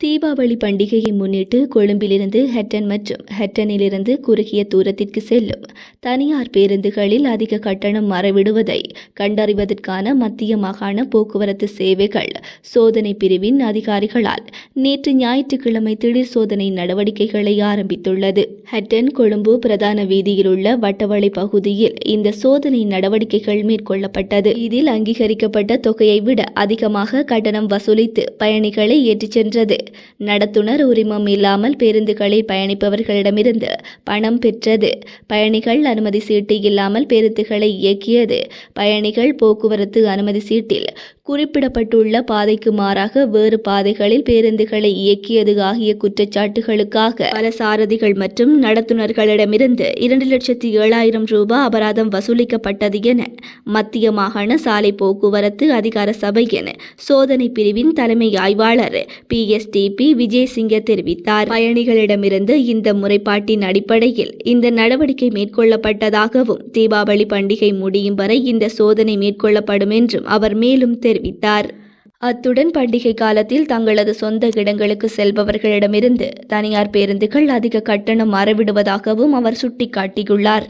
தீபாவளி பண்டிகையை முன்னிட்டு கொழும்பிலிருந்து ஹெட்டன் மற்றும் ஹெட்டனிலிருந்து குறுகிய தூரத்திற்கு செல்லும் தனியார் பேருந்துகளில் அதிக கட்டணம் மறைவிடுவதை கண்டறிவதற்கான மத்திய மாகாண போக்குவரத்து சேவைகள் சோதனை பிரிவின் அதிகாரிகளால் நேற்று ஞாயிற்றுக்கிழமை திடீர் சோதனை நடவடிக்கைகளை ஆரம்பித்துள்ளது. ஹெட்டன் கொழும்பு பிரதான வீதியில் உள்ள வட்டவளை பகுதியில் இந்த சோதனை நடவடிக்கைகள் மேற்கொள்ளப்பட்டது. இதில் அங்கீகரிக்கப்பட்ட தொகையை விட அதிகமாக கட்டணம் வசூலித்து பயணிகளை ஏற்றிச் சென்றது. நடத்துனர். உரிமம் இல்லாமல் பேருந்துகளில் பயணிப்பவர்களிடமிருந்து பணம் பெற்றது. பயணிகள் அனுமதி சீட்டு இல்லாமல் பேருந்துகளை இயக்கியது. பயணிகள் போக்குவரத்து அனுமதி சீட்டில் குறிப்பிடப்பட்டுள்ள பாதைக்கு மாறாக வேறு பாதைகளில் பேருந்துகளை இயக்கியது ஆகிய குற்றச்சாட்டுகளுக்காக பல சாரதிகள் மற்றும் நடத்துனர்களிடமிருந்து இரண்டு லட்சத்தி ஏழாயிரம் ரூபாய் அபராதம் வசூலிக்கப்பட்டது என மத்திய மாகாண சாலை போக்குவரத்து அதிகார சபையின் சோதனை பிரிவின் தலைமை ஆய்வாளர் பி. எஸ். டிபி விஜயசிங்க தெரிவித்தார். பயணிகளிடமிருந்து இந்த முறைப்பாட்டின் அடிப்படையில் இந்த நடவடிக்கை மேற்கொள்ளப்பட்டதாகவும் தீபாவளி பண்டிகை முடியும் வரை இந்த சோதனை மேற்கொள்ளப்படும் என்றும் அவர் மேலும் தெரிவித்தார். அத்துடன் பண்டிகை காலத்தில் தங்களது சொந்த இடங்களுக்கு செல்பவர்களிடமிருந்து தனியார் பேருந்துகள் அதிக கட்டணம் மறவிடுவதாகவும் அவர் சுட்டிக்காட்டியுள்ளார்.